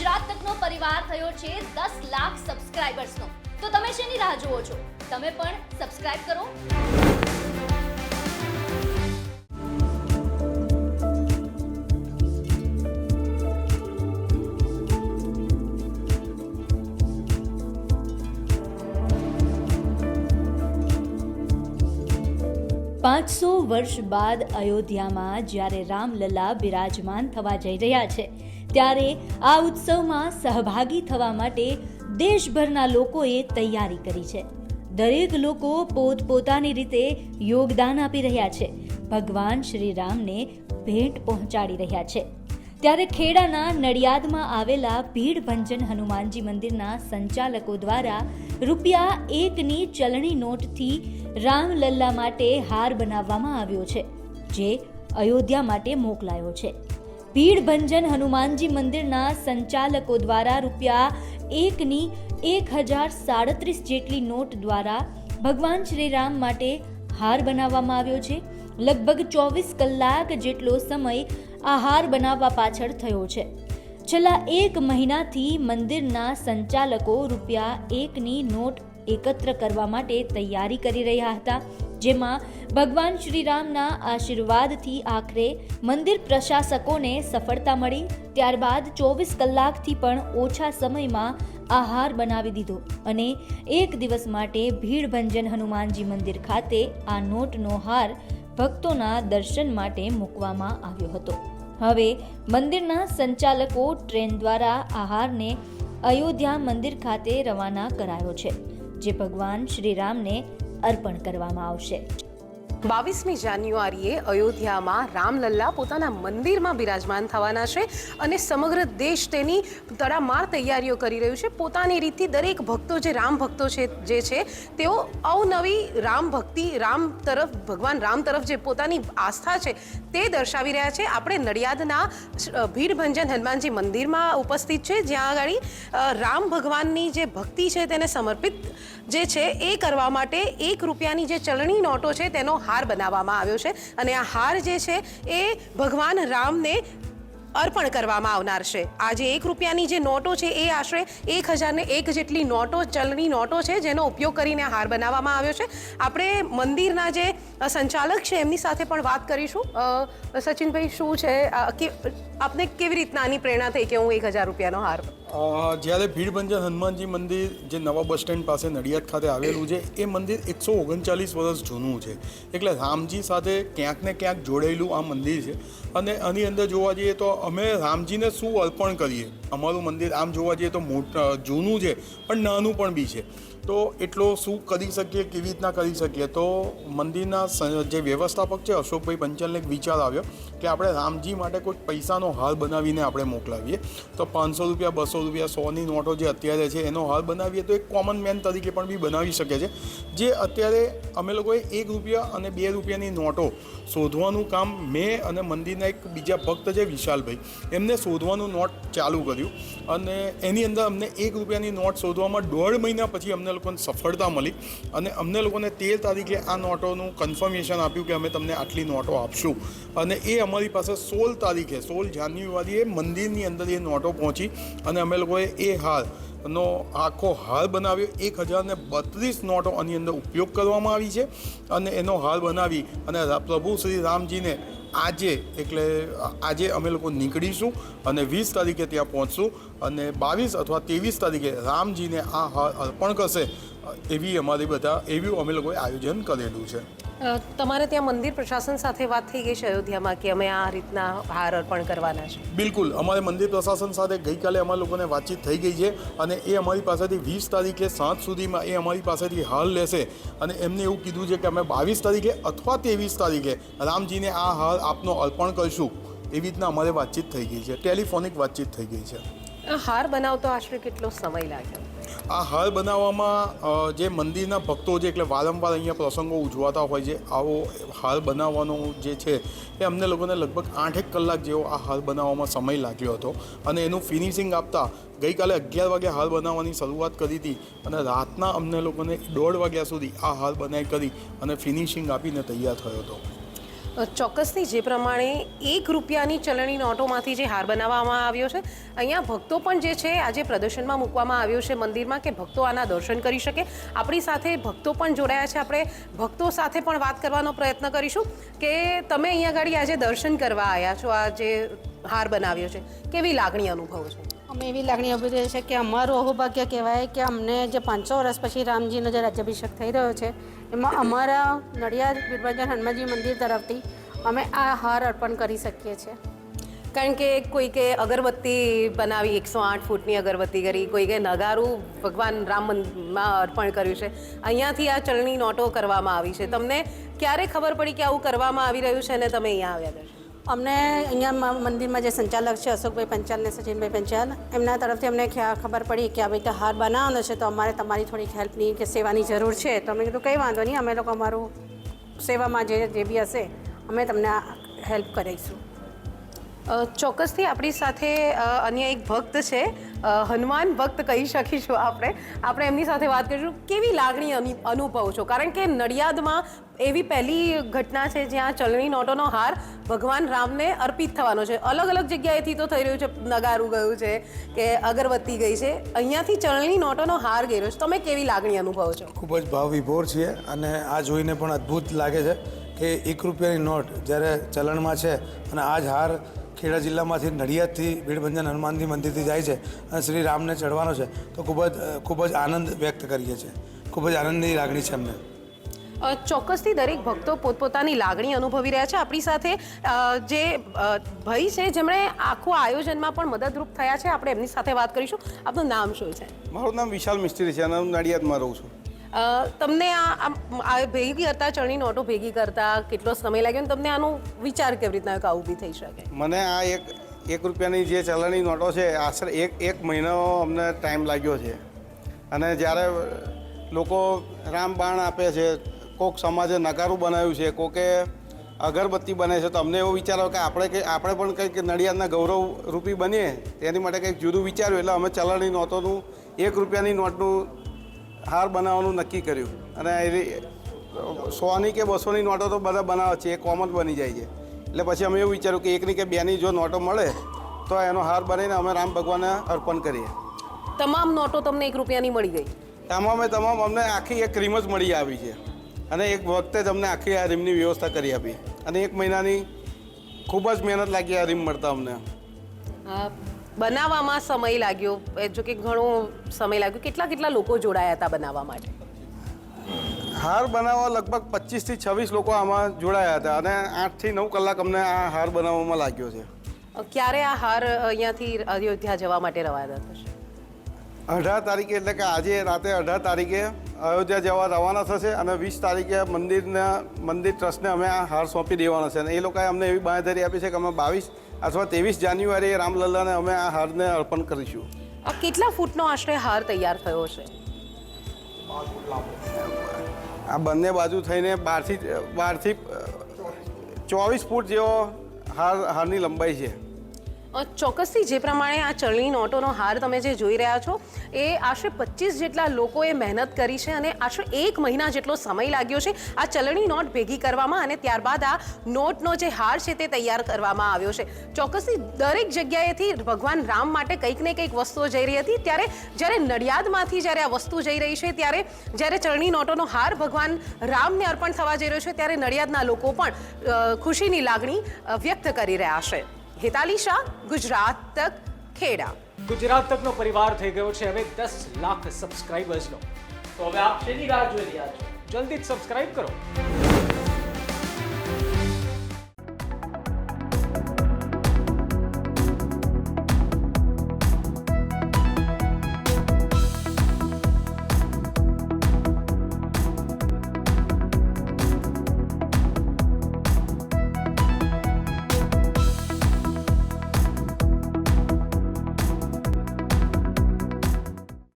ગુજરાત તકનો પરિવાર થયો છે દસ લાખ સબસ્ક્રાઇબર્સનો. તો તમે શેની રાહ જુઓ છો? તમે પણ સબસ્ક્રાઇબ કરો. પાંચસો વર્ષ બાદ અયોધ્યામાં જ્યારે રામલલા બિરાજમાન થવા જઈ રહ્યા છે ત્યારે આ ઉત્સવમાં સહભાગી થવા માટે દેશભરના લોકોએ તૈયારી કરી છે. દરેક લોકો પોતપોતાની રીતે યોગદાન આપી રહ્યા છે. ભગવાન શ્રી રામને ભેટ પહોંચાડી રહ્યા છે. ત્યારે ખેડાના નડિયાદમાં આવેલા ભીડભંજન હનુમાનજી મંદિરના સંચાલકો દ્વારા રૂપિયા એકની ચલણી નોટથી રામલલ્લા માટે હાર બનાવવામાં આવ્યો છે, જે અયોધ્યા માટે મોકલાયો છે. ભીડ ભંજન હનુમાનજી મંદિરના સંચાલકો દ્વારા રૂપિયા એકની એક હજાર સાડત્રીસ જેટલી નોટ દ્વારા ભગવાન શ્રી રામ માટે હાર બનાવવામાં આવ્યો છે. લગભગ ચોવીસ કલાક જેટલો સમય આ હાર બનાવવા પાછળ થયો છે. છેલ્લા એક મહિનાથી મંદિરના સંચાલકો રૂપિયા એકની નોટ એકત્ર કરવા માટે તૈયારી કરી રહ્યા હતા. જેમાં ભગવાન શ્રીરામના આશીર્વાદથી આખરે મંદિર પ્રશાસકોને સફળતા મળી. ત્યારબાદ ચોવીસ કલાકથી પણ ઓછા સમયમાં આહાર બનાવી દીધો અને એક દિવસ માટે ભીડ ભંજન હનુમાનજી મંદિર ખાતે આ નોટનો હાર ભક્તોના દર્શન માટે મૂકવામાં આવ્યો હતો. હવે મંદિરના સંચાલકો ટ્રેન દ્વારા આહારને અયોધ્યા મંદિર ખાતે રવાના કરાયો છે, જે ભગવાન શ્રીરામને અર્પણ કરવામાં આવશે. બાવીસમી જાન્યુઆરીએ અયોધ્યામાં રામલલ્લા પોતાના મંદિરમાં બિરાજમાન થવાના છે અને સમગ્ર દેશ તેની તડામાર તૈયારીઓ કરી રહ્યું છે. પોતાની રીતથી દરેક ભક્તો જે રામ ભક્તો છે, જે છે, તેઓ અવનવી રામ ભક્તિ, રામ તરફ, ભગવાન રામ તરફ જે પોતાની આસ્થા છે તે દર્શાવી રહ્યા છે. આપણે નડિયાદના ભીડભંજન હનુમાનજી મંદિરમાં ઉપસ્થિત છે. જ્યાં આગળ રામ ભગવાનની જે ભક્તિ છે તેને સમર્પિત જે છે એ કરવા માટે એક રૂપિયાની જે ચલણી નોટો છે તેનો હાર બનાવવામાં આવ્યો છે અને આ હાર જે છે એ ભગવાન રામને અર્પણ કરવામાં આવનાર છે. આ જે એક રૂપિયાની જે નોટો છે એ આશરે એક હજારને એક જેટલી નોટો, ચલણી નોટો છે જેનો ઉપયોગ કરીને હાર બનાવવામાં આવ્યો છે. આપણે મંદિરના જે સંચાલક છે એમની સાથે પણ વાત કરીશું. સચિનભાઈ, શું છે? આપને કેવી રીતના આની પ્રેરણા થઈ કે હું એક હજાર રૂપિયાનો હાર જ્યારે ભીડભંજન હનુમાનજી મંદિર જે નવા બસ સ્ટેન્ડ પાસે નડિયાદ ખાતે આવેલું છે, એ મંદિર એકસો ઓગણચાલીસ વર્ષ જૂનું છે. એટલે રામજી સાથે ક્યાંક ને ક્યાંક જોડાયેલું આ મંદિર છે. અને આની અંદર જોવા જઈએ તો અમે રામજીને શું અર્પણ કરીએ? અમારું મંદિર આમ જોવા જઈએ તો મોટ, જૂનું છે, પણ નાનું પણ બી છે. તો એટલો શું કરી શકીએ, કેવી રીતના કરી શકીએ? તો મંદિરના જે વ્યવસ્થાપક છે અશોકભાઈ પંચાલને એક વિચાર આવ્યો કે આપણે રામજી માટે કોઈ પૈસાનો હાર બનાવીને આપણે મોકલાવીએ. તો પાંચસો રૂપિયા, બસો રૂપિયા, સોની નોટો જે અત્યારે છે એનો હાર બનાવીએ તો એક કોમન મેન તરીકે પણ બી બનાવી શકે છે. જે અત્યારે અમે લોકોએ એક રૂપિયા અને બે રૂપિયાની નોટો શોધવાનું કામ મેં અને મંદિરના એક બીજા ભક્ત છે વિશાલભાઈ, એમને શોધવાનું નોટ ચાલુ કર્યું. અને એની અંદર અમને એક રૂપિયાની નોટ શોધવામાં દોઢ મહિના પછી અમને લોકોને સફળતા મળી અને અમને લોકોને તેર તારીખે આ નોટોનું કન્ફર્મેશન આપ્યું કે અમે તમને આટલી નોટો આપશું. અને એ અમારી પાસે સોળ તારીખે, સોળ જાન્યુઆરીએ મંદિરની અંદર એ નોટો પહોંચી અને અમે લોકોએ એ હાર નો આખો હાર બનાવ્યો. એક હજારને બત્રીસ નોટો આની અંદર ઉપયોગ કરવામાં આવી છે અને એનો હાર બનાવી અને પ્રભુ શ્રી રામજીને આજે, એટલે આજે અમે લોકો નીકળીશું અને વીસ તારીખે ત્યાં પહોંચશું અને બાવીસ અથવા ત્રેવીસ તારીખે રામજીને આ અર્પણ કરશે એવી અમારી બધા, એવું અમે લોકોએ આયોજન કરેલું છે. તમારે ત્યાં મંદિર પ્રશાસન સાથે વાત થઈ ગઈ છે અયોધ્યામાં કે અમે આ રીતના હાર અર્પણ કરવાના છે? બિલકુલ. અમારે મંદિર પ્રશાસન સાથે ગઈકાલે અમારા લોકોને વાતચીત થઈ ગઈ છે અને એ અમારી પાસેથી વીસ તારીખે સાંજ સુધીમાં એ અમારી પાસેથી હાર લેશે અને એમને એવું કીધું છે કે અમે બાવીસ તારીખે અથવા ત્રેવીસ તારીખે રામજીને આ હાર આપનો અર્પણ કરશું. એવી રીતના અમારે વાતચીત થઈ ગઈ છે. ટેલિફોનિક વાતચીત થઈ ગઈ છે. હાર બનાવતો આશરે કેટલો સમય લાગ્યો? આ હાર બનાવવામાં જે મંદિરના ભક્તો છે એટલે વારંવાર અહીંયા પ્રસંગો ઉજવાતા હોય છે, આવો હાર બનાવવાનો જે છે, એ અમને લોકોને લગભગ આઠેક કલાક જેવો આ હાર બનાવવામાં સમય લાગ્યો હતો. અને એનું ફિનિશિંગ આપતા ગઈકાલે અગિયાર વાગે હાર બનાવવાની શરૂઆત કરી હતી અને રાતના અમને લોકોને દોઢ વાગ્યા સુધી આ હાર બનાવી કરી અને ફિનિશિંગ આપીને તૈયાર થયો હતો. ચોક્કસથી જે પ્રમાણે એક રૂપિયાની ચલણી નોટોમાંથી જે હાર બનાવવામાં આવ્યો છે, અહીંયા ભક્તો પણ જે છે, આજે પ્રદર્શનમાં મૂકવામાં આવ્યો છે મંદિરમાં કે ભક્તો આના દર્શન કરી શકે. આપણી સાથે ભક્તો પણ જોડાયા છે. આપણે ભક્તો સાથે પણ વાત કરવાનો પ્રયત્ન કરીશું કે તમે અહીંયા આગળ આજે દર્શન કરવા આવ્યા છો, આ જે હાર બનાવ્યો છે. કેવી લાગણી અનુભવો છો? અમે એવી લાગણી રહી છે કે અમારું અહોભાગ્ય કહેવાય કે અમને જે પાંચસો વર્ષ પછી રામજીનો જે રાજ્યાભિષેક થઈ રહ્યો છે, એમાં અમારા નડિયાદ બિરબંજન હનુમાનજી મંદિર તરફથી અમે આ હાર અર્પણ કરી શકીએ છીએ. કારણ કે કોઈકે અગરબત્તી બનાવી એકસો આઠ ફૂટની અગરબત્તી કરી, કોઈકે નગારું ભગવાન રામ મંદિરમાં અર્પણ કર્યું છે. અહીંયાથી આ ચલણી નોટો કરવામાં આવી છે. તમને ક્યારે ખબર પડી કે આવું કરવામાં આવી રહ્યું છે અને તમે અહીંયા આવ્યા દર્શન? અમને અહીંયા મંદિરમાં જે સંચાલક છે, અશોકભાઈ પંચાલ ને સચિનભાઈ પંચાલ, એમના તરફથી અમને ખબર પડી કે આવી રીતે હાર બનાવવાનો છે, તો અમારે તમારી થોડીક હેલ્પની કે સેવાની જરૂર છે. તો અમે કીધું, કંઈ વાંધો નહીં, અમે લોકો અમારું સેવામાં જે જે બી હશે, અમે તમને હેલ્પ કરીશું ચોક્કસથી આપણી સાથે અન્ય એક ભક્ત છે હનુમાન ભક્ત કહી શકીશું આપણે. આપણે એમની સાથે વાત કરીશું. કેવી લાગણી અનુભવો છો? કારણ કે નડિયાદમાં એવી પહેલી ઘટના છે જ્યાં ચલણી નોટોનો હાર ભગવાન રામને અર્પિત થવાનો છે. અલગ અલગ જગ્યાએથી તો થઈ રહ્યું છે, નગારું ગયું છે કે અગરબત્તી ગઈ છે. અહીંયાથી ચલણી નોટોનો હાર ગયો છે. તમે કેવી લાગણી અનુભવો છો? ખૂબ જ ભાવ વિભોર છીએ અને આ જોઈને પણ અદ્ભુત લાગે છે કે એક રૂપિયાની નોટ જ્યારે ચલણમાં છે અને આ જ હાર ખેડા જિલ્લામાંથી નડિયાદથી ભીડભંજન હનુમાનજી મંદિરથી જાય છે અને શ્રી રામને ચડવાનો છે, તો ખૂબ જ ખૂબ જ આનંદ વ્યક્ત કરીએ છીએ. ખૂબ જ આનંદની લાગણી છે અમને. ચોક્કસથી દરેક ભક્તો પોતપોતાની લાગણી અનુભવી રહ્યા છે. આપણી સાથે જે ભાઈ છે જેમણે આખું આયોજનમાં પણ મદદરૂપ થયા છે. આપણે એમની સાથે વાત કરીશું. આપનું નામ શું છે? મારું નામ વિશાલ મિસ્ત્રી છે અને હું નડિયાદમાં રહું છું. તમને આ ભેગી કરતા ચણી નોટો ભેગી કરતા કેટલો સમય લાગ્યો? અને તમને આનો વિચાર કેવી રીતના કે ઊભી થઈ શકે? મને આ એક એક રૂપિયાની જે ચલણી નોટો છે આશરે એક એક મહિનો અમને ટાઈમ લાગ્યો છે. અને જ્યારે લોકો રામબાણ આપે છે કોક સમાજે નકારું બનાવ્યું છે કોકે અગરબત્તી બને છે તો અમને એવો વિચારો કે આપણે કંઈ આપણે પણ કંઈક નડિયાદના ગૌરવ રૂપી બનીએ તેની માટે કંઈક જુદું વિચાર્યું એટલે અમે ચલણી નોટોનું એક રૂપિયાની નોટનું હાર બનાવવાનું નક્કી કર્યું. અને એ સોની કે બસોની નોટો તો બધા બનાવે છે એ કોમન બની જાય છે. એટલે પછી અમે એવું વિચાર્યું કે એકની કે બેની જો નોટો મળે તો એનો હાર બનાવીને અમે રામ ભગવાનને અર્પણ કરીએ. તમામ નોટો તમને એક રૂપિયાની મળી ગઈ? તમામે તમામ અમને આખી એક ક્રીમ જ મળી આવી છે. અને એક વખતે જ અમને આખી આ રીમની વ્યવસ્થા કરી આપી. અને એક મહિનાની ખૂબ જ મહેનત લાગી આ રીમ મળતા અમને. બનાવવામાં સમય લાગ્યો. એ જો કે ઘણો સમય લાગ્યો. કેટલા કેટલા લોકો જોડાયા હતા બનાવવા માટે? હાર બનાવવા લગભગ પચીસથી છવ્વીસ લોકો આમાં જોડાયા હતા અને આઠથી નવ કલાક અમને આ હાર બનાવવામાં લાગ્યો છે. ક્યારે આ હાર અહીંયાથી અયોધ્યા જવા માટે રવાના થશે? અઢાર તારીખે એટલે કે આજે રાતે અઢાર તારીખે અયોધ્યા જવા રવાના થશે અને વીસ તારીખે મંદિરના મંદિર ટ્રસ્ટને અમે આ હાર સોંપી દેવાના છે. અને એ લોકોએ અમને એવી બાંહેધરી આપી છે કે અમે બાવીસ અથવા ત્રેવીસ જાન્યુઆરીએ રામલલ્લાને અમે આ હારને અર્પણ કરીશું. આ કેટલા ફૂટનો આશરે હાર તૈયાર થયો છે? આ બંને બાજુ થઈને બારથી બારથી ચોવીસ ફૂટ જેવો હાર હારની લંબાઈ છે. ચોક્કસથી જે પ્રમાણે આ ચલણી નોટોનો હાર તમે જે જોઈ રહ્યા છો, એ આશરે પચીસ જેટલા લોકોએ મહેનત કરી છે અને આશરે એક મહિના જેટલો સમય લાગ્યો છે આ ચલણી નોટ ભેગી કરવામાં અને ત્યારબાદ આ નોટનો જે હાર છે તે તૈયાર કરવામાં આવ્યો છે. ચોક્કસથી દરેક જગ્યાએથી ભગવાન રામ માટે કંઈક ને કંઈક વસ્તુઓ જઈ રહી હતી. ત્યારે જ્યારે નડિયાદમાંથી જ્યારે આ વસ્તુ જઈ રહી છે, ત્યારે જ્યારે ચલણી નોટોનો હાર ભગવાન રામને અર્પણ થવા જઈ રહ્યો છે, ત્યારે નડિયાદના લોકો પણ ખુશીની લાગણી વ્યક્ત કરી રહ્યા છે. હેતાલી શાહ, ગુજરાત તક ખેડા. ગુજરાત તકનો પરિવાર થઈ ગયો છે હવે દસ લાખ સબસ્ક્રાઇબર્સનો તો હવે આપ શેની રાહ જોઈ રહ્યા છો? જલ્દી જ સબસ્ક્રાઇબ કરો.